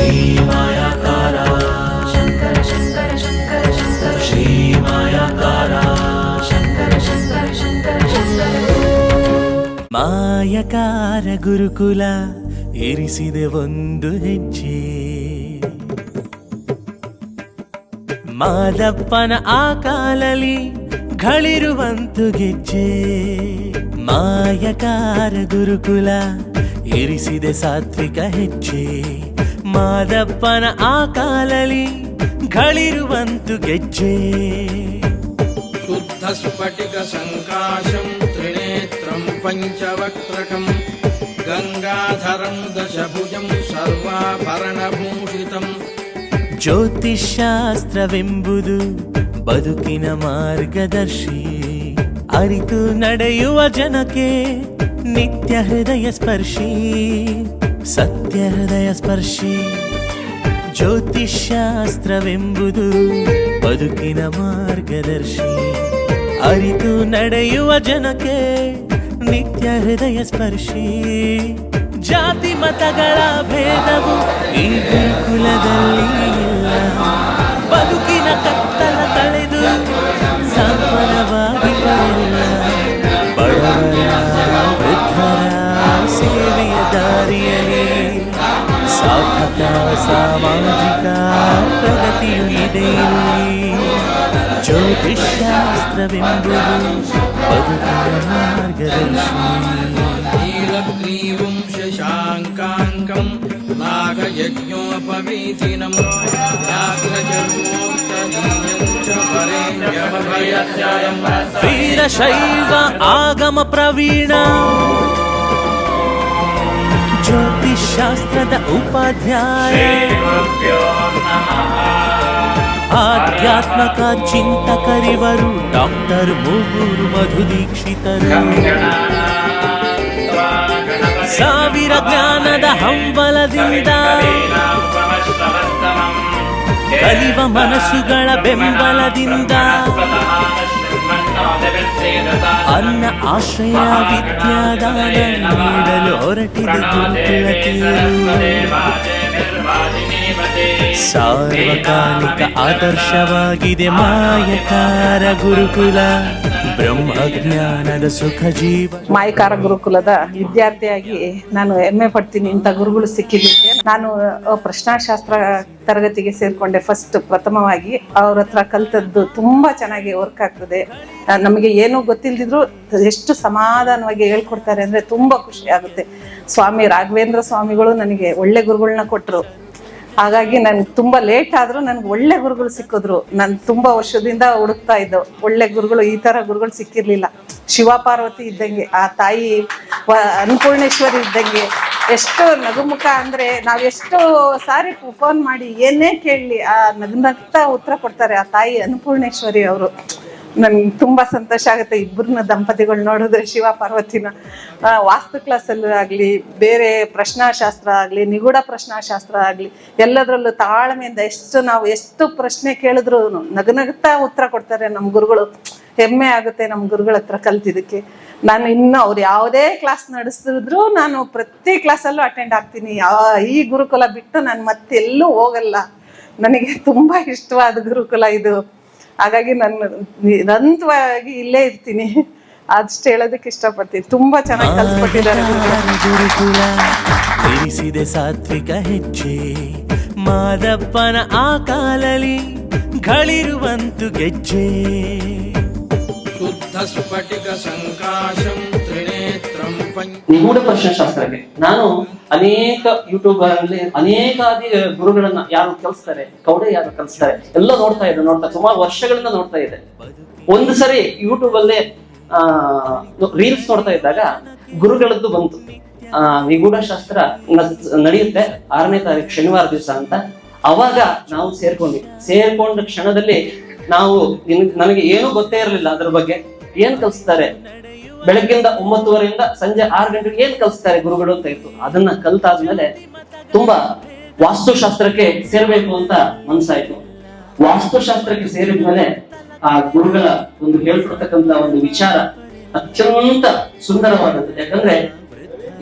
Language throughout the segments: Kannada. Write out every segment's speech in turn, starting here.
ಶ್ರೀಮಾಯಾಕಾರ ಶಂಕರ ಶಂಕರ ಶಂಕರ ಶಂಕರ ಶ್ರೀಮಾಯಾಕಾರ ಶಂಕರ ಶಂಕರ ಶಂಕರ ಶಂಕರ ಮಾಯಕಾರ ಗುರುಕುಲ ಇರಿಸಿದೆ ಒಂದು ಹೆಜ್ಜೆ ಮಾದಪ್ಪನ ಆ ಕಾಲಲಿ ಗಳಿರುವಂತು ಗೆಜ್ಜೆ ಮಾಯಕಾರ ಗುರುಕುಲ ಇರಿಸಿದೆ ಸಾತ್ವಿಕ ಹೆಜ್ಜೆ ಮಾದಪ್ಪನ ಆ ಕಾಲಲಿ ಗಳಿರುವಂತು ಗೆಜ್ಜೆ ಶುದ್ಧ ಸ್ಫಟಿಕ ಸಂಕಾಶಂ ತ್ರಿನೇತ್ರಂ ಪಂಚವಕ್ರಕಂ గంగాధరం దశభుజం సర్వాభరణభూషితం ಜ್ಯೋತಿಶಾಸ್ತ್ರವೆಂಬುದು ಬದುಕಿನ ಮಾರ್ಗದರ್ಶಿ ಅರಿತು ನಡೆಯುವ ಜನಕ್ಕೆ ನಿತ್ಯ ಹೃದಯ ಸ್ಪರ್ಶಿ ಸತ್ಯ ಹೃದಯ ಸ್ಪರ್ಶಿ ಜ್ಯೋತಿಷಾಸ್ತ್ರವೆಂಬುದು ಬದುಕಿನ ಮಾರ್ಗದರ್ಶಿ. ಅರಿತು ನಡೆಯುವ ಜನಕ್ಕೆ ನಿತ್ಯ ಹೃದಯ ಸ್ಪರ್ಶಿ. ಜಾತಿ ಮತಗಳ ಭೇದವು ಈ ಕುಲದಲ್ಲಿ ಇಲ್ಲ ಆರ್ಥಿಕ ಸಾಮಾಜಿಕ ಪ್ರಗತಿಯು ಇದೆಯಲ್ಲಿ ಜ್ಯೋತಿಷ್ಶಾಸ್ತ್ರವೆಂಬುದು ಬದುಕಿನ ಮಾರ್ಗದರ್ಶಿ ನೀಲಗ್ರೀವಂ ಶಶಾಂಕಾಂಕಂ ನಾಗಯಜ್ಞೋಪವೀತಿನಂ ವೀರಶೈವ ಆಗಮ ಪ್ರವೀಣ ಜ್ಯೋತಿಷಾಸ್ತ್ರದ ಉಪಾಧ್ಯಾಯ. ಆಧ್ಯಾತ್ಮಕ ಚಿಂತಕರಿವರು ಡಾಕ್ಟರ್ ಮೂಗೂರು ಮಧು ದೀಕ್ಷಿತರು. ಸಾವಿರ ಜ್ಞಾನದ ಹಂಬಲದಿಂದ ಕಲಿವ ಮನಸ್ಸುಗಳ ಬೆಂಬಲದಿಂದ ಅನ್ನ ಆಶ್ರಯ ವಿದ್ಯಾದಾನ ನೀಡಲು ಹೊರಟಿದೆ ಸಾರ್ವಕಾಲಿಕ ಆದರ್ಶವಾಗಿದೆ ಮಾಯಕಾರ ಗುರುಕುಲ. ಬ್ರಹ್ಮಜ್ಞಾನದ ಸುಖ ಜೀವ. ಮಾಯಕಾರ ಗುರುಕುಲದ ವಿದ್ಯಾರ್ಥಿಯಾಗಿ ನಾನು ಹೆಮ್ಮೆ ಪಡ್ತೀನಿ ಇಂಥ ಗುರುಗಳು ಸಿಕ್ಕಿದ್ದಕ್ಕೆ ನಾನು ಪ್ರಶ್ನಾಶಾಸ್ತ್ರ ತರಗತಿಗೆ ಸೇರ್ಕೊಂಡೆ ಫಸ್ಟ್ ಪ್ರಥಮವಾಗಿ. ಅವ್ರ ಹತ್ರ ಕಲ್ತದ್ದು ತುಂಬಾ ಚೆನ್ನಾಗಿ ವರ್ಕ್ ಆಗ್ತದೆ. ನಮಗೆ ಏನೂ ಗೊತ್ತಿಲ್ಲದಿದ್ರು ಎಷ್ಟು ಸಮಾಧಾನವಾಗಿ ಹೇಳ್ಕೊಡ್ತಾರೆ ಅಂದ್ರೆ ತುಂಬಾ ಖುಷಿ ಆಗುತ್ತೆ. ಸ್ವಾಮಿ ರಾಘವೇಂದ್ರ ಸ್ವಾಮಿಗಳು ನನಗೆ ಒಳ್ಳೆ ಗುರುಗಳನ್ನ ಕೊಟ್ಟರು ಹಾಗಾಗಿ ನನ್ಗೆ ತುಂಬಾ ಲೇಟ್ ಆದ್ರೂ ನನ್ಗೆ ಒಳ್ಳೆ ಗುರುಗಳು ಸಿಕ್ಕಿದ್ರು. ನಾನು ತುಂಬಾ ವರ್ಷದಿಂದ ಹುಡುಕ್ತಾ ಇದ್ದವು ಒಳ್ಳೆ ಗುರುಗಳು, ಈ ತರ ಗುರುಗಳು ಸಿಕ್ಕಿರ್ಲಿಲ್ಲ. ಶಿವ ಪಾರ್ವತಿ ಇದ್ದಂಗೆ, ಆ ತಾಯಿ ಅನ್ನಪೂರ್ಣೇಶ್ವರಿ ಇದ್ದಂಗೆ. ಎಷ್ಟು ನಗುಮುಖ ಅಂದ್ರೆ ನಾವ್ ಎಷ್ಟು ಸಾರಿ ಫೋನ್ ಮಾಡಿ ಏನೇ ಕೇಳಲಿ, ಆ ನಗ್ನಗ್ತಾ ಉತ್ತರ ಕೊಡ್ತಾರೆ ಆ ತಾಯಿ ಅನ್ನಪೂರ್ಣೇಶ್ವರಿ ಅವರು. ನನ್ಗೆ ತುಂಬ ಸಂತೋಷ ಆಗುತ್ತೆ ಇಬ್ಬರನ್ನ ದಂಪತಿಗಳು ನೋಡಿದ್ರೆ ಶಿವ ಪಾರ್ವತಿನ. ವಾಸ್ತು ಕ್ಲಾಸಲ್ಲೂ ಆಗಲಿ, ಬೇರೆ ಪ್ರಶ್ನಾಶಾಸ್ತ್ರ ಆಗಲಿ, ನಿಗೂಢ ಪ್ರಶ್ನಾಶಾಸ್ತ್ರ ಆಗಲಿ, ಎಲ್ಲದರಲ್ಲೂ ತಾಳ್ಮೆಯಿಂದ ಎಷ್ಟು ನಾವು ಎಷ್ಟು ಪ್ರಶ್ನೆ ಕೇಳಿದ್ರು ನಗನಗುತ್ತಾ ಉತ್ತರ ಕೊಡ್ತಾರೆ ನಮ್ಮ ಗುರುಗಳು. ಹೆಮ್ಮೆ ಆಗುತ್ತೆ ನಮ್ಮ ಗುರುಗಳ ಹತ್ರ ಕಲ್ತಿದ್ದಕ್ಕೆ. ನಾನು ಇನ್ನು ಅವ್ರು ಯಾವುದೇ ಕ್ಲಾಸ್ ನಡೆಸಿದ್ರು ನಾನು ಪ್ರತಿ ಕ್ಲಾಸಲ್ಲೂ ಅಟೆಂಡ್ ಆಗ್ತೀನಿ. ಈ ಗುರುಕುಲ ಬಿಟ್ಟು ನಾನು ಮತ್ತೆಲ್ಲೂ ಹೋಗಲ್ಲ. ನನಗೆ ತುಂಬ ಇಷ್ಟವಾದ ಗುರುಕುಲ ಇದು. ಹಾಗಾಗಿ ನಾನು ನಿರಂತರವಾಗಿ ಇಲ್ಲೇ ಇರ್ತೀನಿ. ಅಷ್ಟು ಹೇಳೋದಕ್ಕೆ ಇಷ್ಟಪಡ್ತೀನಿ. ತುಂಬಾ ಚೆನ್ನಾಗಿ ಕಲ್ಸ್ಕೊಟ್ಟಿದ್ದಾರೆ ಸಾತ್ವಿಕ ಹೆಜ್ಜೆ. ಮಾದಪ್ಪನ ಆ ಕಾಲಲಿ ಗಳಿರುವಂತು ಗೆಜ್ಜೆ. ಶುದ್ಧ ಸ್ಫಟಿಕ ಸಂಕಾಶಂ ತ್ರಿನೇತ್ರಂ ಶಾಸ್ತ್ರಕ್ಕೆ ನಾನು ಅನೇಕ ಯೂಟ್ಯೂಬರ್ ಅಲ್ಲಿ ಅನೇಕ ಆದಿ ಗುರುಗಳನ್ನ ಯಾರು ಕಲಿಸ್ತಾರೆ ಕೌಡೆ ಯಾರು ಕಲಿಸ್ತಾರೆ, ಎಲ್ಲ ನೋಡ್ತಾ ಇದ್ದೆ ನೋಡ್ತಾ ಸುಮಾರು ವರ್ಷಗಳಿಂದ ನೋಡ್ತಾ ಇದೆ. ಒಂದು ಸರಿ ಯೂಟ್ಯೂಬ್ ಅಲ್ಲಿ ಆ ರೀಲ್ಸ್ ನೋಡ್ತಾ ಇದ್ದಾಗ ಗುರುಗಳದ್ದು ಬಂತು. ಆ, ನಿಗೂಢ ಶಾಸ್ತ್ರ ನಡೆಯುತ್ತೆ. ಆರನೇ ತಾರೀಕು ಶನಿವಾರ ದಿವಸ ಅಂತ. ಅವಾಗ ನಾವು ಸೇರ್ಕೊಂಡ್ವಿ. ಸೇರ್ಕೊಂಡ ಕ್ಷಣದಲ್ಲಿ ನಾವು ನಿನ್- ನನಗೆ ಏನೂ ಗೊತ್ತೇ ಇರಲಿಲ್ಲ ಅದ್ರ ಬಗ್ಗೆ. ಏನ್ ಕಲಿಸ್ತಾರೆ? ಬೆಳಗ್ಗಿಂದ ಒಂಬತ್ತುವರೆಯಿಂದ ಸಂಜೆ ಆರು ಗಂಟೆಗೆ ಏನ್ ಕಲಿಸ್ತಾರೆ ಗುರುಗಳು ಅಂತ ಇತ್ತು. ಅದನ್ನ ಕಲ್ತಾದ್ಮೇಲೆ ತುಂಬಾ ವಾಸ್ತುಶಾಸ್ತ್ರಕ್ಕೆ ಸೇರ್ಬೇಕು ಅಂತ ಮನ್ಸಾಯ್ತು. ವಾಸ್ತುಶಾಸ್ತ್ರಕ್ಕೆ ಸೇರಿದ್ಮೇಲೆ ಆ ಗುರುಗಳ ಒಂದು ಹೇಳ್ಕೊಡ್ತಕ್ಕಂತ ಒಂದು ವಿಚಾರ ಅತ್ಯಂತ ಸುಂದರವಾದದ್ದು. ಯಾಕಂದ್ರೆ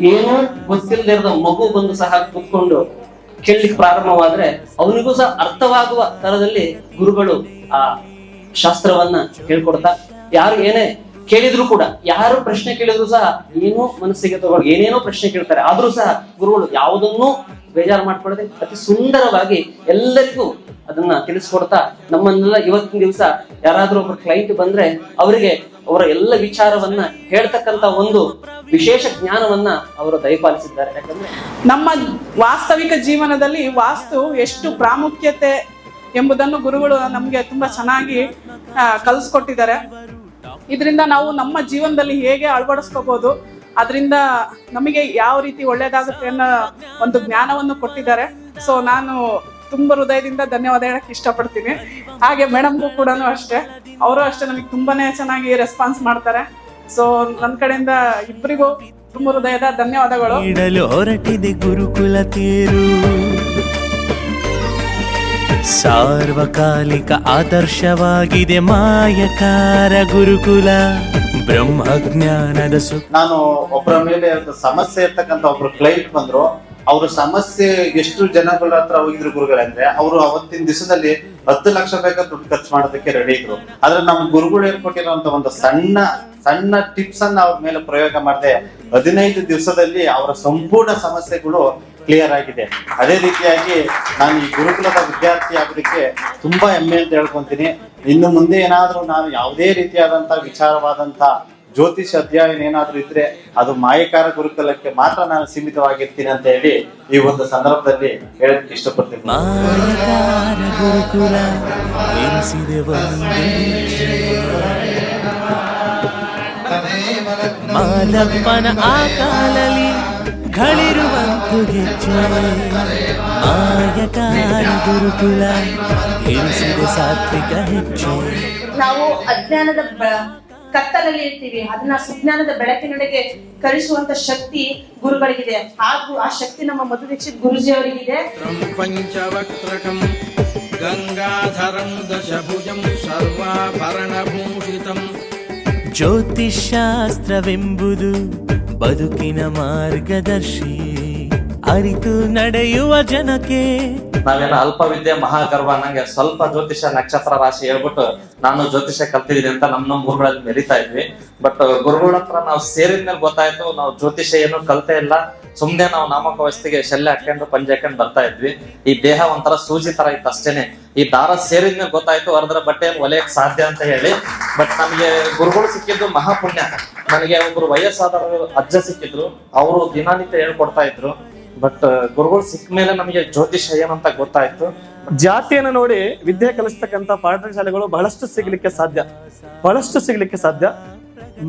ಏನೂ ಗೊತ್ತಿಲ್ಲದಿರದ ಮಗು ಬಂದು ಸಹ ಕುತ್ಕೊಂಡು ಕೇಳಲಿಕ್ಕೆ ಪ್ರಾರಂಭವಾದ್ರೆ ಅವನಿಗೂ ಸಹ ಅರ್ಥವಾಗುವ ತರದಲ್ಲಿ ಗುರುಗಳು ಆ ಶಾಸ್ತ್ರವನ್ನ ಹೇಳ್ಕೊಡ್ತಾ ಯಾರು ಏನೇ ಕೇಳಿದ್ರು ಕೂಡ, ಯಾರು ಪ್ರಶ್ನೆ ಕೇಳಿದ್ರು ಸಹ ಏನು ಮನಸ್ಸಿಗೆ ತಗೊಂಡು ಏನೇನೋ ಪ್ರಶ್ನೆ ಕೇಳ್ತಾರೆ, ಆದ್ರೂ ಸಹ ಗುರುಗಳು ಯಾವುದನ್ನೂ ಬೇಜಾರು ಮಾಡ್ಕೊಳ್ಳದೆ ಅತಿ ಸುಂದರವಾಗಿ ಎಲ್ಲರಿಗೂ ಅದನ್ನ ತಿಳಿಸ್ಕೊಡ್ತಾ ನಮ್ಮನ್ನೆಲ್ಲ ಇವತ್ತಿನ ದಿವಸ ಯಾರಾದ್ರೂ ಒಬ್ಬರು ಕ್ಲೈಂಟ್ ಬಂದ್ರೆ ಅವರಿಗೆ ಅವರ ಎಲ್ಲ ವಿಚಾರವನ್ನ ಹೇಳ್ತಕ್ಕಂತ ಒಂದು ವಿಶೇಷ ಜ್ಞಾನವನ್ನ ಅವರು ದಯಪಾಲಿಸಿದ್ದಾರೆ. ಯಾಕಂದ್ರೆ ನಮ್ಮ ವಾಸ್ತವಿಕ ಜೀವನದಲ್ಲಿ ವಾಸ್ತು ಎಷ್ಟು ಪ್ರಾಮುಖ್ಯತೆ ಎಂಬುದನ್ನು ಗುರುಗಳು ನಮಗೆ ತುಂಬಾ ಚೆನ್ನಾಗಿ ಕಲಿಸ್ಕೊಟ್ಟಿದ್ದಾರೆ. ಇದರಿಂದ ನಾವು ನಮ್ಮ ಜೀವನದಲ್ಲಿ ಹೇಗೆ ಅಳವಡಿಸ್ಕೋಬಹುದು ಅದರಿಂದ ನಮಗೆ ಯಾವ ರೀತಿ ಒಳ್ಳೇದಾಗುತ್ತೆ ಅನ್ನೋ ಒಂದು ಜ್ಞಾನವನ್ನು ಕೊಟ್ಟಿದ್ದಾರೆ. ಸೊ ನಾನು ತುಂಬ ಹೃದಯದಿಂದ ಧನ್ಯವಾದ ಹೇಳಕ್ ಇಷ್ಟಪಡ್ತೀನಿ. ಹಾಗೆ ಮೇಡಮ್ಗೂ ಕೂಡ ಅಷ್ಟೇ. ಅವರು ಅಷ್ಟೇ ನಮಗೆ ತುಂಬಾನೇ ಚೆನ್ನಾಗಿ ರೆಸ್ಪಾನ್ಸ್ ಮಾಡ್ತಾರೆ. ಸೊ ನನ್ನ ಕಡೆಯಿಂದ ಇಬ್ಬರಿಗೂ ತುಂಬ ಹೃದಯದ ಧನ್ಯವಾದಗಳು. ಸಾರ್ವಕಾಲಿಕ ಆದರ್ಶವಾಗಿದೆ ಮಾಯಕಾರ ಗುರುಕುಲ, ಬ್ರಹ್ಮಜ್ಞಾನದ ಸು ನಾನು ಒಬ್ಬರ ಮೇಲೆ ಒಂದು ಸಮಸ್ಯೆ ಇರ್ತಕ್ಕಂತ ಒಬ್ರು ಕ್ಲೈಂಟ್ ಬಂದ್ರು. ಅವ್ರ ಸಮಸ್ಯೆ ಎಷ್ಟು ಜನಗಳ ಹತ್ರ ಹೋಗಿದ್ರು ಗುರುಗಳಂದ್ರೆ ಅವರು ಅವತ್ತಿನ ದಿವಸದಲ್ಲಿ ಹತ್ತು ಲಕ್ಷ ರೂಪಾಯಿ ದುಡ್ಡು ಖರ್ಚು ಮಾಡೋದಕ್ಕೆ ರೆಡಿ ಇದ್ರು. ಆದ್ರೆ ನಮ್ಮ ಗುರುಗಳು ಹೇಳ್ಕೊಟ್ಟಿರುವಂತ ಒಂದು ಸಣ್ಣ ಸಣ್ಣ ಟಿಪ್ಸ್ ಅನ್ನ ಅವ್ರ ಮೇಲೆ ಪ್ರಯೋಗ ಮಾಡದೆ ಹದಿನೈದು ದಿವಸದಲ್ಲಿ ಅವರ ಸಂಪೂರ್ಣ ಸಮಸ್ಯೆಗಳು ಕ್ಲಿಯರ್ ಆಗಿದೆ. ಅದೇ ರೀತಿಯಾಗಿ ನಾನು ಈ ಗುರುಕುಲದ ವಿದ್ಯಾರ್ಥಿ ಆಗೋದಕ್ಕೆ ತುಂಬಾ ಹೆಮ್ಮೆ ಅಂತ ಹೇಳ್ಕೊಂತೀನಿ. ಇನ್ನು ಮುಂದೆ ಏನಾದರೂ ನಾನು ಯಾವುದೇ ರೀತಿಯಾದಂತ ವಿಚಾರವಾದಂತ ಜ್ಯೋತಿಷ್ ಅಧ್ಯಯನ ಏನಾದರೂ ಇದ್ರೆ ಅದು ಮಾಯಕಾರ ಗುರುಕುಲಕ್ಕೆ ಮಾತ್ರ ನಾನು ಸೀಮಿತವಾಗಿರ್ತೀನಿ ಅಂತ ಹೇಳಿ ಈ ಒಂದು ಸಂದರ್ಭದಲ್ಲಿ ಹೇಳಕ್ಕೆ ಇಷ್ಟಪಡ್ತೀನಿ. ಮಾಲಪ್ಪನ ಗುರುಕುಲ ಕಾಲಲ್ಲಿ ಆ ಕಾಲಲಿ ಗುರುಕುಲ ಸಾತ್ವಿಕ ಹೆಚ್ಚು ನಾವು ಅಜ್ಞಾನದ ಕತ್ತಲಲ್ಲಿ ಇರ್ತೀವಿ. ಅದನ್ನ ಸುಜ್ಞಾನದ ಬೆಳಕಿನಡೆಗೆ ಕಳಿಸುವಂತ ಶಕ್ತಿ ಗುರುಗಳಿಗಿದೆ. ಹಾಗೂ ಆ ಶಕ್ತಿ ನಮ್ಮ ಮಧು ದೀಕ್ಷಿತ್ ಗುರುಜಿ ಅವರಿಗಿದೆ ಪಂಚವಕ್ರಕಂ ಗಂಗಾಧರಂ ದಶಭುಜಂ ಸರ್ವಾಭರಣಭೂಷಿತಂ. ಜ್ಯೋತಿಷಾಸ್ತ್ರವೆಂಬುದು ಬದುಕಿನ ಮಾರ್ಗದರ್ಶಿ. ಅರಿತು ನಡೆಯುವ ಜನಕ್ಕೆ ನಾವೇನೋ ಅಲ್ಪ ವಿದ್ಯೆ ಮಹಾಗರ್ವ, ನಂಗೆ ಸ್ವಲ್ಪ ಜ್ಯೋತಿಷ ನಕ್ಷತ್ರ ರಾಶಿ ಹೇಳ್ಬಿಟ್ಟು ನಾನು ಜ್ಯೋತಿಷ ಕಲ್ತಿದ್ದೀನಿ ಅಂತ ನಮ್ಮ ನಮ್ಮ ಗುರುಗಳಲ್ಲಿ ಮೆರಿತಾ ಇದ್ವಿ. ಬಟ್ ಗುರುಗಳ ಹತ್ರ ನಾವು ಸೇರಿದ್ಮೇಲೆ ಗೊತ್ತಾಯ್ತು, ನಾವು ಜ್ಯೋತಿಷ ಏನು ಕಲ್ತೇ ಇಲ್ಲ. ಸುಮ್ನೆ ನಾವು ನಾಮಕ ವ್ಯವಸ್ಥೆಗೆ ಶಲ್ಯ ಹಾಕೊಂಡು ಪಂಜೆ ಹಾಕೊಂಡು ಬರ್ತಾ ಇದ್ವಿ. ಈ ದೇಹ ಒಂಥರ ಸೂಜಿ ತರ ಇತ್ತು ಅಷ್ಟೇನೆ. ಈ ದಾರ ಸೇರಿದ್ಮೇಲೆ ಗೊತ್ತಾಯ್ತು ಹೊರದ್ರ ಬಟ್ಟೆ ಒಲೆಯಕ್ಕೆ ಸಾಧ್ಯ ಅಂತ ಹೇಳಿ. ಬಟ್ ನಮಗೆ ಗುರುಗಳು ಸಿಕ್ಕಿದ್ದು ಮಹಾಪುಣ್ಯ. ನನಗೆ ಒಬ್ರು ವಯಸ್ಸಾದವರು ಅಜ್ಜ ಸಿಕ್ಕಿದ್ರು, ಅವರು ದಿನನಿತ್ಯ ಹೇಳ್ಕೊಡ್ತಾ ಇದ್ರು. ಬಟ್ ಗುರುಗಳು ಸಿಕ್ಕ ಮೇಲೆ ನಮಗೆ ಜ್ಯೋತಿಷ ಏನಂತ ಗೊತ್ತಾಯ್ತು. ಜಾತಿಯನ್ನು ನೋಡಿ ವಿದ್ಯೆ ಕಲಿಸ್ತಕ್ಕಂಥ ಪಾಠಶಾಲೆಗಳು ಬಹಳಷ್ಟು ಸಿಗ್ಲಿಕ್ಕೆ ಸಾಧ್ಯ. ಬಹಳಷ್ಟು ಸಿಗ್ಲಿಕ್ಕೆ ಸಾಧ್ಯ.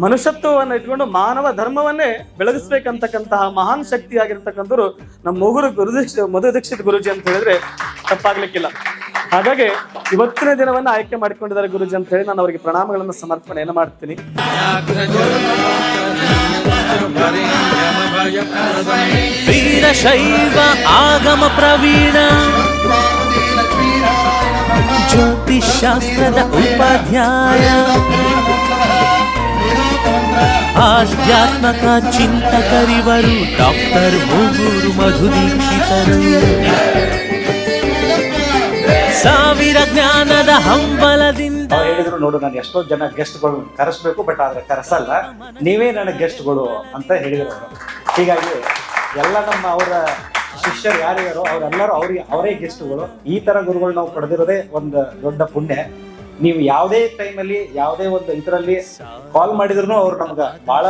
ಮನುಷ್ಯತ್ವವನ್ನು ಇಟ್ಕೊಂಡು ಮಾನವ ಧರ್ಮವನ್ನೇ ಬೆಳಗಿಸ್ಬೇಕಂತಕ್ಕಂತಹ ಮಹಾನ್ ಶಕ್ತಿ ಆಗಿರ್ತಕ್ಕಂಥವ್ರು ನಮ್ಮ ಮಗುರು ಗುರುದೀಕ್ಷ ಮಧು ದೀಕ್ಷಿತ್ ಗುರುಜಿ ಅಂತ ಹೇಳಿದ್ರೆ ತಪ್ಪಾಗ್ಲಿಕ್ಕಿಲ್ಲ. ಹಾಗಾಗಿ ಇವತ್ತಿನ ದಿನವನ್ನ ಆಯ್ಕೆ ಮಾಡಿಕೊಂಡಿದ್ದಾರೆ ಗುರುಜಿ ಅಂತ ಹೇಳಿ ನಾನು ಅವರಿಗೆ ಪ್ರಣಾಮಗಳನ್ನು ಸಮರ್ಪಣೆಯನ್ನು ಮಾಡ್ತೀನಿ. వీరశైవ ఆగమ ప్రవీణ జ్యోతిశాస్త్ರದ ఉపాధ్యాయ ಆಧ್ಯಾತ್ಮಕ ಚಿಂತಕರಿವರು ಡಾಕ್ಟರ್ ಮೂಗೂರು ಮಧು ದೀಕ್ಷಿತರು ಸಾವಿರ ಜ್ಞಾನದ ಹಂಬಲದಿಂದ. ಹೇಳಿದ್ರು, ನೋಡು, ನಾನು ಎಷ್ಟೋ ಜನ ಗೆಸ್ಟ್ಗಳು ಕರೆಸ್ಬೇಕು ಬಟ್ ಆದ್ರೆ ಕರೆಸಲ್ಲ. ನೀವೇ ನನ್ನ ಗೆಸ್ಟ್ಗಳು ಅಂತ ಹೇಳಿದ್ರು ಹೀಗಾಗಿ ಎಲ್ಲ ನಮ್ಮ ಅವರ ಶಿಷ್ಯರು ಯಾರ್ಯಾರು ಅವರೆಲ್ಲರೂ ಅವ್ರಿಗೆ, ಅವರೇ ಗೆಸ್ಟ್ಗಳು ಈ ತರ ಗುರುಗಳು ನಾವು ಪಡೆದಿರೋದೇ ಒಂದು ದೊಡ್ಡ ಪುಣ್ಯ. ನೀವು ಯಾವುದೇ ಟೈಮಲ್ಲಿ ಯಾವುದೇ ಒಂದು ಇದರಲ್ಲಿ ಕಾಲ್ ಮಾಡಿದ್ರು ಅವ್ರು ನಮ್ಗೆ ಬಹಳ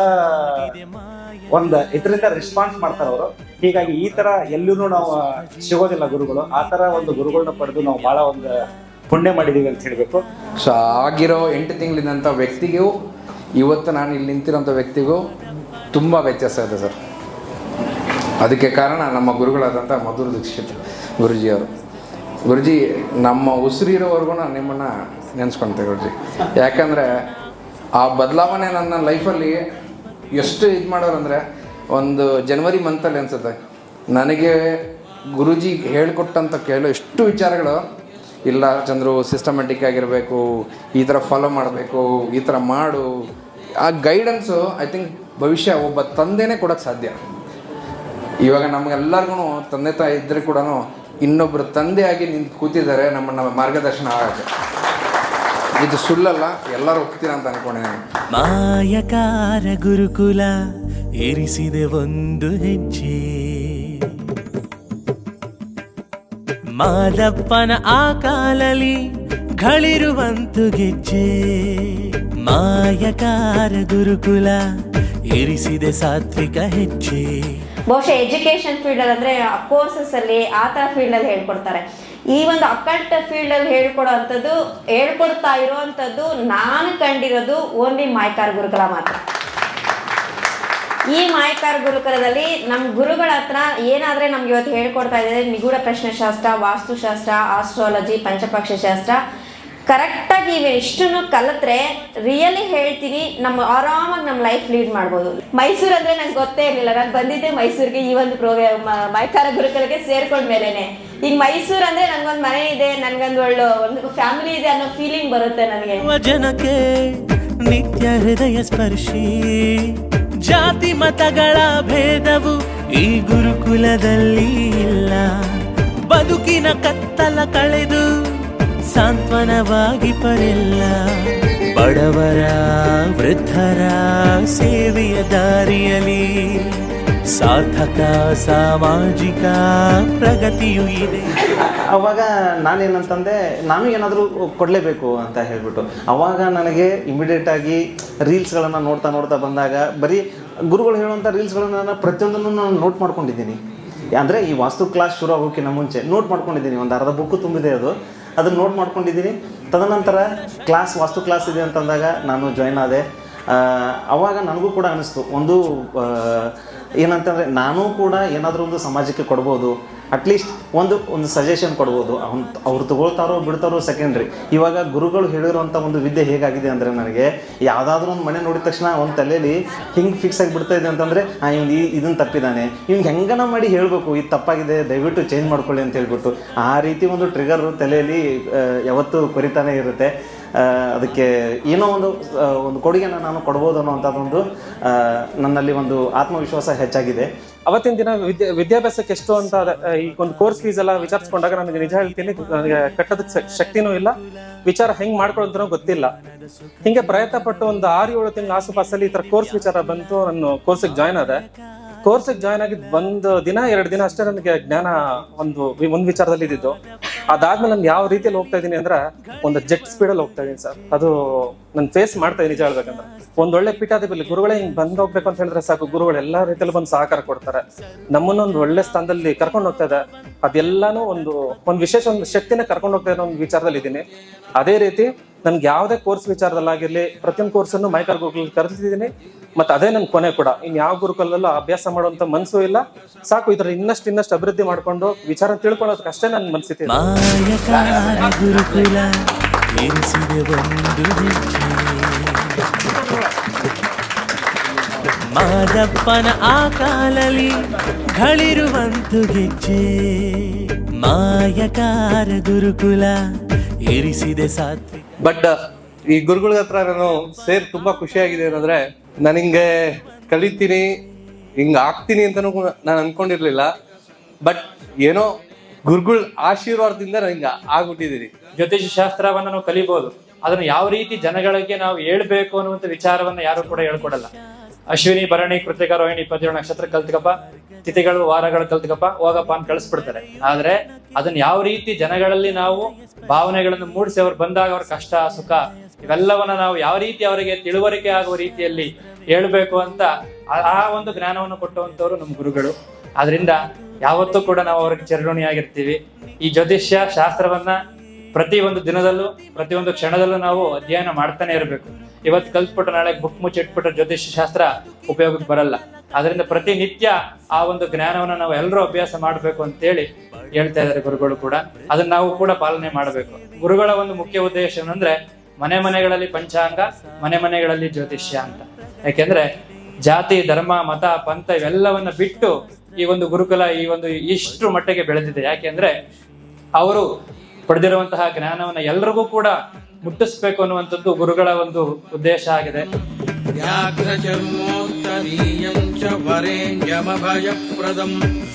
ಒಂದು ಇದರಿಂದ ರೆಸ್ಪಾನ್ಸ್ ಮಾಡ್ತಾರೆ ಅವರು. ಹೀಗಾಗಿ ಈ ತರ ಎಲ್ಲೂ ನಾವು ಸಿಗೋದಿಲ್ಲ ಗುರುಗಳು. ಆ ತರ ಒಂದು ಗುರುಗಳನ್ನ ಪಡೆದು ನಾವು ಬಹಳ ಒಂದು ಪುಣ್ಯ ಮಾಡಿದೀವಿ ಅಂತ ಹೇಳ್ಬೇಕು. ಸೊ ಆಗಿರೋ ಎಂಟು ತಿಂಗಳಿದ್ದಂಥ ವ್ಯಕ್ತಿಗೂ, ಇವತ್ತು ನಾನು ಇಲ್ಲಿ ನಿಂತಿರೋಂಥ ವ್ಯಕ್ತಿಗೂ ತುಂಬ ವ್ಯತ್ಯಾಸ ಇದೆ ಸರ್. ಅದಕ್ಕೆ ಕಾರಣ ನಮ್ಮ ಗುರುಗಳಾದಂಥ ಮಧುರ ದೀಕ್ಷಿತ್ ಗುರುಜಿಯವರು. ಗುರುಜಿ, ನಮ್ಮ ಉಸಿರಿರೋವರೆಗೂ ನಾನು ನಿಮ್ಮನ್ನು ನೆನೆಸ್ಕೊಂತೆ ಗುರುಜಿ. ಯಾಕಂದರೆ ಆ ಬದಲಾವಣೆ ನನ್ನ ಲೈಫಲ್ಲಿ ಎಷ್ಟು ಇದು ಮಾಡೋರಂದರೆ ಒಂದು ಜನವರಿ ಮಂತಲ್ಲಿ ಅನಿಸುತ್ತೆ. ನನಗೆ ಗುರುಜಿ ಹೇಳಿಕೊಟ್ಟಂಥ ಕೇಳೋ ಎಷ್ಟು ವಿಚಾರಗಳು ಇಲ್ಲ, ಚಂದ್ರು ಸಿಸ್ಟಮೆಟಿಕ್ ಆಗಿರಬೇಕು, ಈ ಥರ ಫಾಲೋ ಮಾಡಬೇಕು, ಈ ಥರ ಮಾಡು. ಆ ಗೈಡೆನ್ಸು ಐ ಥಿಂಕ್ ಭವಿಷ್ಯ ಒಬ್ಬ ತಂದೆನೇ ಕೊಡೋಕ್ಕೆ ಸಾಧ್ಯ. ಇವಾಗ ನಮಗೆಲ್ಲರಿಗೂ ತಂದೆ ತಾಯಿ ಇದ್ದರೆ ಕೂಡ ಇನ್ನೊಬ್ಬರು ತಂದೆಯಾಗಿ ನಿಂತು ಕೂತಿದ್ದಾರೆ, ನಮ್ಮನ್ನ ಮಾರ್ಗದರ್ಶನ ಆಗಕ್ಕೆ. ಇದು ಸುಳ್ಳಲ್ಲ ಎಲ್ಲರೂ ಒಪ್ತೀರ ಅಂತ ಅನ್ಕೊಂಡಿದ್ದೀನಿ ಮಾಯಕಾರ ಗುರುಕುಲ ಏರಿಸಿದೆ ಒಂದು ಹೆಜ್ಜೆ. ಮಾದಪ್ಪನ ಆ ಕಾಲಲಿ ಘಳಿರುವಂತು ಗೆಜ್ಜೆ. ಮಾಯಕಾರ ಗುರುಕುಲ ಏರಿಸಿದೆ ಸಾತ್ವಿಕ ಹೆಜ್ಜೆ. ಬಹುಶಃ ಎಜುಕೇಶನ್ ಫೀಲ್ಡಲ್ಲಿ ಅಂದ್ರೆ ಕೋರ್ಸಸ್ ಅಲ್ಲಿ ಆ ಫೀಲ್ಡ್ ಅಲ್ಲಿ ಹೇಳ್ಕೊಡ್ತಾರೆ. ಈ ಒಂದು ಅಕಲ್ಟ್ ಫೀಲ್ಡಲ್ಲಿ ಹೇಳ್ಕೊಡೋ ಅಂಥದ್ದು ಹೇಳ್ಕೊಡ್ತಾ ಇರೋವಂಥದ್ದು ನಾನು ಕಂಡಿರೋದು ಓನ್ಲಿ ಮಾಯ್ಕಾರ್ ಗುರುಕುಲ ಮಾತ್ರ. ಈ ಮಾಯಕಾರ್ ಗುರುಕುಲದಲ್ಲಿ ನಮ್ಮ ಗುರುಗಳ ಹತ್ರ ಏನಾದರೆ ನಮ್ಗೆ ಇವತ್ತು ಹೇಳ್ಕೊಡ್ತಾ ಇದ್ದಾರೆ, ನಿಗೂಢ ಪ್ರಶ್ನೆಶಾಸ್ತ್ರ ವಾಸ್ತುಶಾಸ್ತ್ರ ಆಸ್ಟ್ರಾಲಜಿ ಪಂಚಪಕ್ಷ ಶಾಸ್ತ್ರ ಕರೆಕ್ಟಾಗಿ ಇಷ್ಟನ್ನು ಕಲಿತ್ರೆ ರಿಯಲಿ ಹೇಳ್ತೀನಿ, ನಮ್ಮ ಆರಾಮಾಗಿ ನಮ್ಮ ಲೈಫ್ ಲೀಡ್ ಮಾಡ್ಬೋದು. ಮೈಸೂರು ಅಂದರೆ ನಂಗೆ ಗೊತ್ತೇ ಇರಲಿಲ್ಲ, ನಾನು ಬಂದಿದ್ದೆ ಮೈಸೂರಿಗೆ ಈ ಒಂದು ಪ್ರೋಗ್ರಾಮ್ ಮಾಯಕಾರ ಸೇರ್ಕೊಂಡ ಮೇಲೇನೆ ಈಗ ಮೈಸೂರು ಅಂದ್ರೆ ನನ್ಗೊಂದು ಮನೆ ಇದೆ, ನನ್ಗೊಂದು ಒಳ್ಳೆ ಒಂದು ಫ್ಯಾಮಿಲಿ ಇದೆ ಅನ್ನೋ ಫೀಲಿಂಗ್ ಬರುತ್ತೆ ನನಗೆ. ಜನಕ್ಕೆ ನಿತ್ಯ ಹೃದಯ ಸ್ಪರ್ಶಿ. ಜಾತಿ ಮತಗಳ ಭೇದವು ಈ ಗುರುಕುಲದಲ್ಲಿ ಇಲ್ಲ. ಬದುಕಿನ ಕತ್ತಲ ಕಳೆದು ಸಾಂತ್ವನವಾಗಿ ಪರೆಲ್ಲ ಬಡವರ, ವೃದ್ಧರ ಸೇವೆಯ ದಾರಿಯಲಿ ಸಾರ್ಥಕ, ಸಾಮಾಜಿಕ ಪ್ರಗತಿಯೂ ಇದೆ. ಅವಾಗ ನಾನೇನಂತಂದೆ, ನಾನು ಏನಾದರೂ ಕೊಡಲೇಬೇಕು ಅಂತ ಹೇಳ್ಬಿಟ್ಟು. ಅವಾಗ ನನಗೆ ಇಮಿಡಿಯೇಟ್ ಆಗಿ ರೀಲ್ಸ್ಗಳನ್ನು ನೋಡ್ತಾ ನೋಡ್ತಾ ಬಂದಾಗ, ಬರೀ ಗುರುಗಳು ಹೇಳುವಂಥ ರೀಲ್ಸ್ಗಳನ್ನು ನಾನು ಪ್ರತಿಯೊಂದನ್ನು ನಾನು ನೋಟ್ ಮಾಡ್ಕೊಂಡಿದ್ದೀನಿ. ಅಂದರೆ ಈ ವಾಸ್ತು ಕ್ಲಾಸ್ ಶುರು ಆಗೋಕ್ಕಿಂತ ಮುಂಚೆ ನೋಟ್ ಮಾಡ್ಕೊಂಡಿದ್ದೀನಿ. ಒಂದು ಅರ್ಧ ಬುಕ್ಕು ತುಂಬಿದೆ ಅದು. ಅದನ್ನು ನೋಟ್ ಮಾಡ್ಕೊಂಡಿದ್ದೀನಿ. ತದನಂತರ ಕ್ಲಾಸ್, ವಾಸ್ತು ಕ್ಲಾಸ್ ಇದೆ ಅಂತಂದಾಗ ನಾನು ಜಾಯ್ನ್ ಆದೆ. ಅವಾಗ ನನಗೂ ಕೂಡ ಅನಿಸ್ತು. ಒಂದು ಏನಂತಂದರೆ ನಾನು ಕೂಡ ಏನಾದರೂ ಒಂದು ಸಮಾಜಕ್ಕೆ ಕೊಡ್ಬೋದು. ಅಟ್ಲೀಸ್ಟ್ ಒಂದು ಒಂದು ಸಜೆಷನ್ ಕೊಡ್ಬೋದು. ಅವ್ನು, ಅವ್ರು ತಗೊಳ್ತಾರೋ ಬಿಡ್ತಾರೋ ಸೆಕೆಂಡ್ರಿ ಇವಾಗ ಗುರುಗಳು ಹೇಳಿರುವಂಥ ಒಂದು ವಿದ್ಯೆ ಹೇಗಾಗಿದೆ ಅಂದರೆ ನನಗೆ ಯಾವುದಾದ್ರೂ ಒಂದು ಮನೆ ನೋಡಿದ ತಕ್ಷಣ ಒಂದು ತಲೆಯಲ್ಲಿ ಹಿಂಗೆ ಫಿಕ್ಸ್ ಆಗಿ ಬಿಡ್ತಾ ಇದೆ ಅಂತಂದರೆ, ಆ, ಇವ್ನು ಈ ಇದನ್ನು ತಪ್ಪಿದ್ದಾನೆ ಇವ್ನಿಗೆ ಹೆಂಗನ ಮಾಡಿ ಹೇಳಬೇಕು, ಇದು ತಪ್ಪಾಗಿದೆ, ದಯವಿಟ್ಟು ಚೇಂಜ್ ಮಾಡ್ಕೊಳ್ಳಿ ಅಂತ ಹೇಳ್ಬಿಟ್ಟು. ಆ ರೀತಿ ಒಂದು ಟ್ರಿಗರು ತಲೆಯಲ್ಲಿ ಯಾವತ್ತೂ ಕೊರಿತಾನೆ ಇರುತ್ತೆ. ಅದಕ್ಕೆ ಏನೋ ಒಂದು ಒಂದು ಕೊಡುಗೆನ ನಾನು ಕೊಡ್ಬೋದು ಅನ್ನೋವಂಥದ್ದೊಂದು ನನ್ನಲ್ಲಿ ಒಂದು ಆತ್ಮವಿಶ್ವಾಸ ಹೆಚ್ಚಾಗಿದೆ. ಅವತ್ತಿನ ದಿನ ವಿದ್ಯಾ, ವಿದ್ಯಾಭ್ಯಾಸಕ್ಕೆ ಎಷ್ಟು ಅಂತ ಈ ಒಂದು ಕೋರ್ಸ್ ಫೀಸ್ ಎಲ್ಲ ವಿಚಾರಿಸ್ಕೊಂಡಾಗ ನನಗೆ ನಿಜ ಹೇಳ್ತೀನಿ, ನನಗೆ ಕಟ್ಟೋದಕ್ಕೆ ಶಕ್ತಿನೂ ಇಲ್ಲ. ವಿಚಾರ ಹೆಂಗ್ ಮಾಡ್ಕೊಳ್ಳೋದ್ರೂ ಗೊತ್ತಿಲ್ಲ. ಹಿಂಗೆ ಪ್ರಯತ್ನ ಪಟ್ಟು ಒಂದು ಆರು ಏಳು ತಿಂಗಳ ಆಸುಪಾಸಲ್ಲಿ ಈ ತರ ಕೋರ್ಸ್ ವಿಚಾರ ಬಂತು, ನಾನು ಕೋರ್ಸಿಗೆ ಜಾಯ್ನ್ ಆದೆ. ಕೋರ್ಸಿಗೆ ಜಾಯ್ನ್ ಆಗಿದ್ದು ಒಂದು ದಿನ, ಎರಡು ದಿನ ಅಷ್ಟೇ ನನಗೆ ಜ್ಞಾನ ಒಂದು ಒಂದು ವಿಚಾರದಲ್ಲಿ ಇದ್ದಿದ್ದು. ಅದಾದ್ಮೇಲೆ ನಾನು ಯಾವ ರೀತಿಯಲ್ಲಿ ಹೋಗ್ತಾ ಇದ್ದೀನಿ ಅಂದ್ರೆ ಒಂದು ಜೆಟ್ ಸ್ಪೀಡಲ್ಲಿ ಹೋಗ್ತಾ ಇದ್ದೀನಿ ಸರ್. ಅದು ನನ್ನ ಫೇಸ್ ಮಾಡ್ತಾ ನಿಜ ಹೇಳ್ಬೇಕಂದ್ರೆ. ಒಂದ್ ಒಳ್ಳೆ ಪೀಠಾಧಿಪತಿ, ಗುರುಗಳೇ ಹಿಂಗೆ ಬಂದು ಹೋಗ್ಬೇಕು ಅಂತ ಹೇಳಿದ್ರೆ ಸಾಕು. ಗುರುಗಳು ಎಲ್ಲಾ ರೀತಿಯಲ್ಲಿ ಬಂದು ಸಹಕಾರ ಕೊಡ್ತಾರೆ. ನಮ್ಮನ್ನ ಒಂದು ಒಳ್ಳೆ ಸ್ಥಾನದಲ್ಲಿ ಕರ್ಕೊಂಡು ಹೋಗ್ತಾ ಇದೆ. ಅದೆಲ್ಲಾನು ಒಂದು ಒಂದು ವಿಶೇಷ ಒಂದು ಶಕ್ತಿನ ಕರ್ಕೊಂಡು ಹೋಗ್ತಾ ಇರೋ ಒಂದು ವಿಚಾರದಲ್ಲಿ ಇದ್ದೀನಿ. ಅದೇ ರೀತಿ ನನ್ಗೆ ಯಾವುದೇ ಕೋರ್ಸ್ ವಿಚಾರದಲ್ಲಾಗಿರ್ಲಿ, ಪ್ರತಿಯೊಂದು ಕೋರ್ಸನ್ನು ಮೈಕರ್ ಗುರುಕುಲ್ ಕರೆಸಿದ್ದೀನಿ ಮತ್ತೆ ಅದೇ ನನ್ನ ಕೊನೆ ಕೂಡ. ಇನ್ ಯಾವ ಗುರುಕುಲಲ್ಲೂ ಅಭ್ಯಾಸ ಮಾಡುವಂತ ಮನಸ್ಸು ಇಲ್ಲ. ಸಾಕು ಇದ್ರ ಇನ್ನಷ್ಟು ಇನ್ನಷ್ಟು ಅಭಿವೃದ್ಧಿ ಮಾಡ್ಕೊಂಡು ವಿಚಾರ ತಿಳ್ಕೊಳ್ಳೋದಕ್ಕಷ್ಟೇ ನನ್ನ ಹೆಜ್ಜೆ ಮಾದಪ್ಪನ ಆ ಗಳಿರುವಂತು ಮಾಯಕಾರ ಗುರುಕುಲ ಇರಿಸಿದೆ ಸಾತ್ವಿಕ. ಬಟ್ ಈ ಗುರುಗಳ ಹತ್ರ ನಾನು ಸೇರ್ ತುಂಬಾ ಖುಷಿಯಾಗಿದೆ ಏನಂದ್ರೆ ನಾನು ಹಿಂಗೆ ಕಲಿತೀನಿ ಹಿಂಗ ಆಗ್ತೀನಿ ಅಂತಾನು ಕೂಡ ನಾನು ಅನ್ಕೊಂಡಿರ್ಲಿಲ್ಲ. ಬಟ್ ಏನೋ ಗುರುಗಳ ಆಶೀರ್ವಾದದಿಂದ ನಾನು ಹಿಂಗ ಆಗ್ಬಿಟ್ಟಿದ್ದೀನಿ. ಜ್ಯೋತಿಷ ಶಾಸ್ತ್ರವನ್ನ ನಾವು ಕಲಿಬಹುದು ಅದನ್ನು ಯಾವ ರೀತಿ ಜನಗಳಿಗೆ ನಾವು ಹೇಳ್ಬೇಕು ಅನ್ನುವಂತ ವಿಚಾರವನ್ನ ಯಾರು ಕೂಡ ಹೇಳ್ಕೊಡಲ್ಲ. ಅಶ್ವಿನಿ, ಭರಣಿ, ಕೃತಿಕ, ರೋಹಿಣಿ ಇಪ್ಪತ್ತೇಳು ನಕ್ಷತ್ರ ಕಲ್ತ್ಕಪ್ಪ ತಿಥಿಗಳು, ವಾರಗಳು ಕಲ್ತ್ಕಪ್ಪ ಹೋಗಪ್ಪ ಅಂತ ಕಳಿಸ್ಬಿಡ್ತಾರೆ. ಆದ್ರೆ ಅದನ್ನ ಯಾವ ರೀತಿ ಜನಗಳಲ್ಲಿ ನಾವು ಭಾವನೆಗಳನ್ನು ಮೂಡಿಸಿ ಅವ್ರು ಬಂದಾಗ ಅವ್ರ ಕಷ್ಟ, ಸುಖ, ಇವೆಲ್ಲವನ್ನ ನಾವು ಯಾವ ರೀತಿ ಅವರಿಗೆ ತಿಳುವಳಿಕೆ ಆಗುವ ರೀತಿಯಲ್ಲಿ ಹೇಳ್ಬೇಕು ಅಂತ ಆ- ಒಂದು ಜ್ಞಾನವನ್ನು ಕೊಟ್ಟುವಂತವ್ರು ನಮ್ಮ ಗುರುಗಳು. ಆದ್ರಿಂದ ಯಾವತ್ತೂ ಕೂಡ ನಾವು ಅವ್ರಿಗೆ ಚಿರಋಣಿಯಾಗಿರ್ತೀವಿ. ಈ ಜ್ಯೋತಿಷ್ಯ ಶಾಸ್ತ್ರವನ್ನ ಪ್ರತಿ ಒಂದು ದಿನದಲ್ಲೂ ಪ್ರತಿಯೊಂದು ಕ್ಷಣದಲ್ಲೂ ನಾವು ಅಧ್ಯಯನ ಮಾಡ್ತಾನೆ ಇರಬೇಕು. ಇವತ್ತು ಕಲ್ತ್ಬಿಟ್ಟು ನಾಳೆ ಬುಕ್ ಮುಚ್ಚಿಟ್ಬಿಟ್ರೆ ಜ್ಯೋತಿಷ್ಯ ಶಾಸ್ತ್ರ ಉಪಯೋಗಕ್ಕೆ ಬರಲ್ಲ. ಅದರಿಂದ ಪ್ರತಿನಿತ್ಯ ಆ ಒಂದು ಜ್ಞಾನವನ್ನು ನಾವು ಎಲ್ಲರೂ ಅಭ್ಯಾಸ ಮಾಡಬೇಕು ಅಂತೇಳಿ ಹೇಳ್ತಾ ಇದ್ದಾರೆ ಗುರುಗಳು ಕೂಡ. ಅದನ್ನ ನಾವು ಕೂಡ ಪಾಲನೆ ಮಾಡಬೇಕು. ಗುರುಗಳ ಒಂದು ಮುಖ್ಯ ಉದ್ದೇಶ ಏನಂದ್ರೆ ಮನೆ ಮನೆಗಳಲ್ಲಿ ಪಂಚಾಂಗ, ಮನೆ ಮನೆಗಳಲ್ಲಿ ಜ್ಯೋತಿಷ್ಯ ಅಂತ. ಯಾಕೆಂದ್ರೆ ಜಾತಿ, ಧರ್ಮ, ಮತ, ಪಂಥ ಇವೆಲ್ಲವನ್ನ ಬಿಟ್ಟು ಈ ಒಂದು ಗುರುಕುಲ ಈ ಒಂದು ಇಷ್ಟು ಮಟ್ಟಿಗೆ ಬೆಳೆದಿದೆ. ಯಾಕೆಂದ್ರೆ ಅವರು ಪಡೆದಿರುವಂತಹ ಜ್ಞಾನವನ್ನ ಎಲ್ರಿಗೂ ಕೂಡ ಮುಟ್ಟಿಸ್ಬೇಕು ಅನ್ನುವಂಥದ್ದು ಗುರುಗಳ ಒಂದು ಉದ್ದೇಶ ಆಗಿದೆ.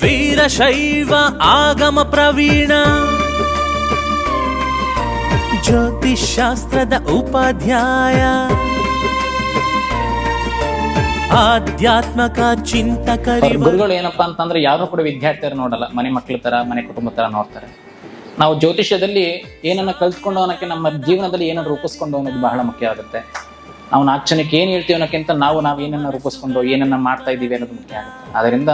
ವೀರಶೈವ ಆಗಮ ಪ್ರವೀಣ. ಜ್ಯೋತಿಶಾಸ್ತ್ರದ ಉಪಾಧ್ಯಾಯ. ಆಧ್ಯಾತ್ಮಕ ಚಿಂತಕರಿ ಗುರುಗಳು ಏನಪ್ಪಾ ಅಂತಂದ್ರೆ ಯಾರು ಕೂಡ ವಿದ್ಯಾರ್ಥಿಯರು ನೋಡಲ್ಲ. ಮನೆ ಮಕ್ಕಳ ತರ ಮನೆ ಕುಟುಂಬ ತರ ನೋಡ್ತಾರೆ. ನಾವು ಜ್ಯೋತಿಷ್ಯದಲ್ಲಿ ಏನನ್ನ ಕಲ್ತ್ಕೊಂಡು ಅನ್ನೋಕ್ಕೆ ನಮ್ಮ ಜೀವನದಲ್ಲಿ ಏನನ್ನ ರೂಪಿಸ್ಕೊಂಡು ಅನ್ನೋದು ಬಹಳ ಮುಖ್ಯ ಆಗುತ್ತೆ. ನಾವು ನಾಲ್ಕು ಜನಕ್ಕೆ ಏನು ಹೇಳ್ತೀವಿ ಅನ್ನೋಕ್ಕಿಂತ ನಾವು ನಾವು ಏನನ್ನ ರೂಪಿಸ್ಕೊಂಡು ಏನನ್ನ ಮಾಡ್ತಾ ಇದ್ದೀವಿ ಅನ್ನೋದು ಮುಖ್ಯ ಆಗುತ್ತೆ. ಅದರಿಂದ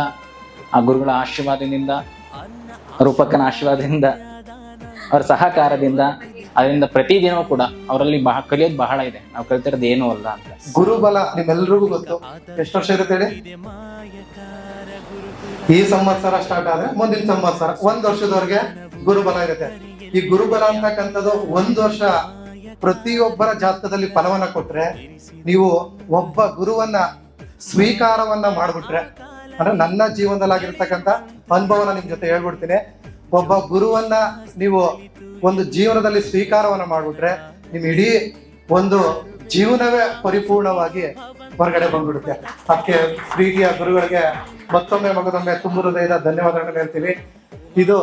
ಆ ಗುರುಗಳ ಆಶೀರ್ವಾದದಿಂದ, ರೂಪಕನ ಆಶೀರ್ವಾದದಿಂದ, ಅವರ ಸಹಕಾರದಿಂದ ಅದರಿಂದ ಪ್ರತಿದಿನವೂ ಕೂಡ ಅವರಲ್ಲಿ ಬಹ, ಕಲಿಯೋದು ಬಹಳ ಇದೆ. ನಾವು ಕಲಿತಿರೋದು ಏನೂ ಅಲ್ಲ ಅಂತ. ಗುರುಬಲ ನಿಮ್ಮೆಲ್ರಿಗೂ ಗೊತ್ತು. ಎಷ್ಟು ವರ್ಷ ಇರುತ್ತೆ ಈ ಸಂವತ್ಸರ ಸ್ಟಾರ್ಟ್ ಆದ್ರೆ ಮುಂದಿನ ಸಂವತ್ಸರ. ಒಂದ್ ವರ್ಷದವರೆಗೆ ಗುರುಬಲ ಇರುತ್ತೆ. ಈ ಗುರುಬಲ ಅಂತಕ್ಕಂಥದ್ದು ಒಂದು ವರ್ಷ ಪ್ರತಿಯೊಬ್ಬರ ಜಾತಕದಲ್ಲಿ ಫಲವನ್ನ ಕೊಟ್ರೆ ನೀವು ಒಬ್ಬ ಗುರುವನ್ನ ಸ್ವೀಕಾರವನ್ನ ಮಾಡ್ಬಿಟ್ರೆ, ಅಂದ್ರೆ ನನ್ನ ಜೀವನದಲ್ಲಿ ಆಗಿರ್ತಕ್ಕಂಥ ಅನುಭವನ ನಿಮ್ ಜೊತೆ ಹೇಳ್ಬಿಡ್ತೀನಿ. ಒಬ್ಬ ಗುರುವನ್ನ ನೀವು ಒಂದು ಜೀವನದಲ್ಲಿ ಸ್ವೀಕಾರವನ್ನ ಮಾಡ್ಬಿಟ್ರೆ ನಿಮ್ ಇಡೀ ಒಂದು ಜೀವನವೇ ಪರಿಪೂರ್ಣವಾಗಿ ಹೊರಗಡೆ ಬಂದ್ಬಿಡುತ್ತೆ. ಅದಕ್ಕೆ ಪ್ರೀತಿಯ ಗುರುಗಳಿಗೆ ಮತ್ತೊಮ್ಮೆ ಮಗದೊಮ್ಮೆ ತುಂಬ ಹೃದಯದ ಧನ್ಯವಾದಗಳನ್ನು ಹೇಳ್ತೀವಿ ಇದು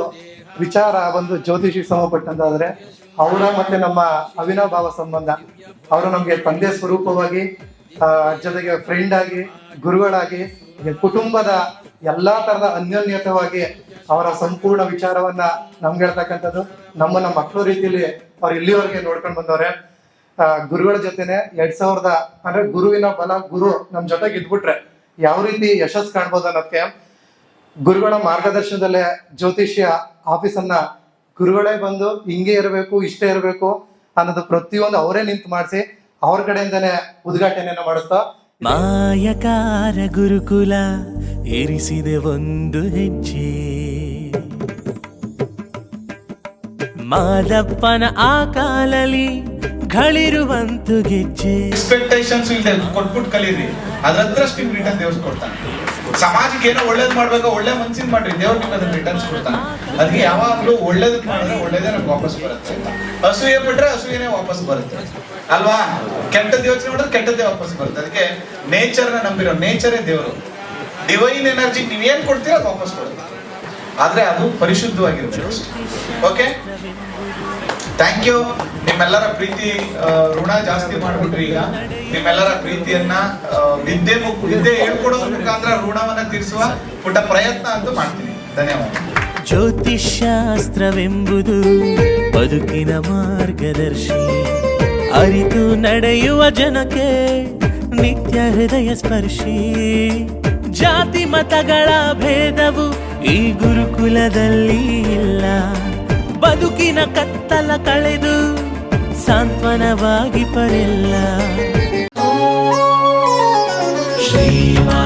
ವಿಚಾರ ಒಂದು ಜ್ಯೋತಿಷಿ ಸಂಬಂಧಪಟ್ಟಂತಾದ್ರೆ ಅವರ ಮತ್ತೆ ನಮ್ಮ ಅವಿನಾಭಾವ ಸಂಬಂಧ. ಅವರು ನಮಗೆ ತಂದೆ ಸ್ವರೂಪವಾಗಿ ಜೊತೆಗೆ ಫ್ರೆಂಡ್ ಆಗಿ, ಗುರುಗಳಾಗಿ ಕುಟುಂಬದ ಎಲ್ಲಾ ತರದ ಅನ್ಯೋನ್ಯತವಾಗಿ ಅವರ ಸಂಪೂರ್ಣ ವಿಚಾರವನ್ನ ನಮ್ಗೆ ಹೇಳ್ತಕ್ಕಂಥದ್ದು. ನಮ್ಮನ್ನ ಮಕ್ಕಳು ರೀತಿಯಲ್ಲಿ ಅವ್ರು ಇಲ್ಲಿವರೆಗೆ ನೋಡ್ಕೊಂಡು ಬಂದವ್ರೆ. ಗುರುಗಳ ಜೊತೆನೆ ಎರಡ್ ಸಾವಿರದ, ಅಂದ್ರೆ ಗುರುವಿನ ಬಲ ಗುರು ನಮ್ ಜೊತೆಗೆ ಇದ್ಬಿಟ್ರೆ ಯಾವ ರೀತಿ ಯಶಸ್ಸು ಕಾಣ್ಬೋದು ಅನ್ನೋದಕ್ಕೆ ಗುರುಗಳ ಮಾರ್ಗದರ್ಶನದಲ್ಲೇ ಜ್ಯೋತಿಷ್ಯ ಆಫೀಸನ್ನ ಗುರುಗಳೇ ಬಂದು ಹಿಂಗೆ ಇರಬೇಕು, ಇಷ್ಟೇ ಇರಬೇಕು ಅನ್ನೋದು ಪ್ರತಿಯೊಂದು ಅವರೇ ನಿಂತು ಮಾಡಿಸಿ ಅವ್ರ ಕಡೆಯಿಂದನೇ ಉದ್ಘಾಟನೆಯನ್ನು ಮಾಡುತ್ತಾ ಮಾಯಕಾರ ಗುರುಕುಲ ಏರಿಸಿದೆ ಒಂದು ಹೆಜ್ಜೆ. ಮಾದಪ್ಪನ ಆ ಕಾಲಲ್ಲಿ ಗಳಿರುವಂತು ಗೆಜ್ಜೆ. ಎಕ್ಸ್ಪೆಕ್ಟೇಷನ್ಸ್ ಇಲ್ಲದೆ ಕೊಟ್ಬಿಟ್ಟು ಕಲೀರಿ. ಅದ್ರಷ್ಟು ನಿಮ್ಗೆ ರಿಟರ್ನ್ ದೇವ್ರು ಕೊಡ್ತಾನೆ. ಸಮಾಜಕ್ಕೆ ಏನೋ ಒಳ್ಳೇದ್ ಮಾಡ್ಬೇಕು, ಒಳ್ಳೆ ಮನ್ಸಿನ ಮಾಡ್ರಿ. ದೇವ್ರು ನಿಮ್ಗೆ ಅದನ್ನ ರಿಟರ್ನ್ಸ್ ಕೊಡ್ತಾನೆ. ಅದಕ್ಕೆ ಯಾವಾಗ್ಲೂ ಒಳ್ಳೇದ್ ಮಾಡಿದ್ರೆ ಒಳ್ಳೇದೇ ನಮ್ಗೆ ವಾಪಸ್ ಬರುತ್ತೆ ಅಂತ. ಅಸೂಯೆ ಬಿಟ್ರೆ ಅಸೂಯೆನೇ ವಾಪಸ್ ಬರುತ್ತೆ. ಅಲ್ವಾ? ಕೆಟ್ಟದ್ದು ಯೋಚನೆ ಮಾಡಿದ್ರೆ ಕೆಟ್ಟದ್ದೇ ವಾಪಸ್ ಬರುತ್ತೆ. ಅದಕ್ಕೆ ನೇಚರ್ನ ನಂಬಿರೋ ನೇಚರೇ ದೇವರು. ಡಿವೈನ್ ಎನರ್ಜಿ ನೀವೇನ್ ಕೊಡ್ತೀರೋ ಅದು ವಾಪಸ್ ಕೊಡುತ್ತೆ. ಆದ್ರೆ ಅದು ಪರಿಶುದ್ಧವಾಗಿರಬೇಕು. ಓಕೆ ಥ್ಯಾಂಕ್ ಯು ನಿಮ್ಮೆಲ್ಲರ ಪ್ರೀತಿ ಋಣ ಜಾಸ್ತಿ ಮಾಡ್ಬಿಟ್ರಿ ಈಗ. ನಿಮ್ಮೆಲ್ಲರ ಪ್ರೀತಿಯನ್ನ ವಿದ್ಯೆ ವಿದ್ಯೆ ಹೇಳ್ಕೊಡೋದ್ರ ಮುಖಾಂತರ ಋಣವನ್ನ ತೀರಿಸುವ ಪುಟ್ಟ ಪ್ರಯತ್ನ ಅಂತ ಮಾಡ್ತೀನಿ. ಧನ್ಯವಾದ. ಜ್ಯೋತಿಷ್ಶಾಸ್ತ್ರವೆಂಬುದು ಬದುಕಿನ ಮಾರ್ಗದರ್ಶಿ. ಅರಿತು ನಡೆಯುವ ಜನಕ್ಕೆ ನಿತ್ಯ ಹೃದಯ ಸ್ಪರ್ಶಿ. ಜಾತಿ ಮತಗಳ ಭೇದವು ಈ ಗುರುಕುಲದಲ್ಲಿ ಇಲ್ಲ. ಬದುಕಿನ ಕತ್ತಲ ಕಳೆದು ಸಾಂತ್ವನವಾಗಿ ಪರೆಲ್ಲ ಶ್ರೀಮಾ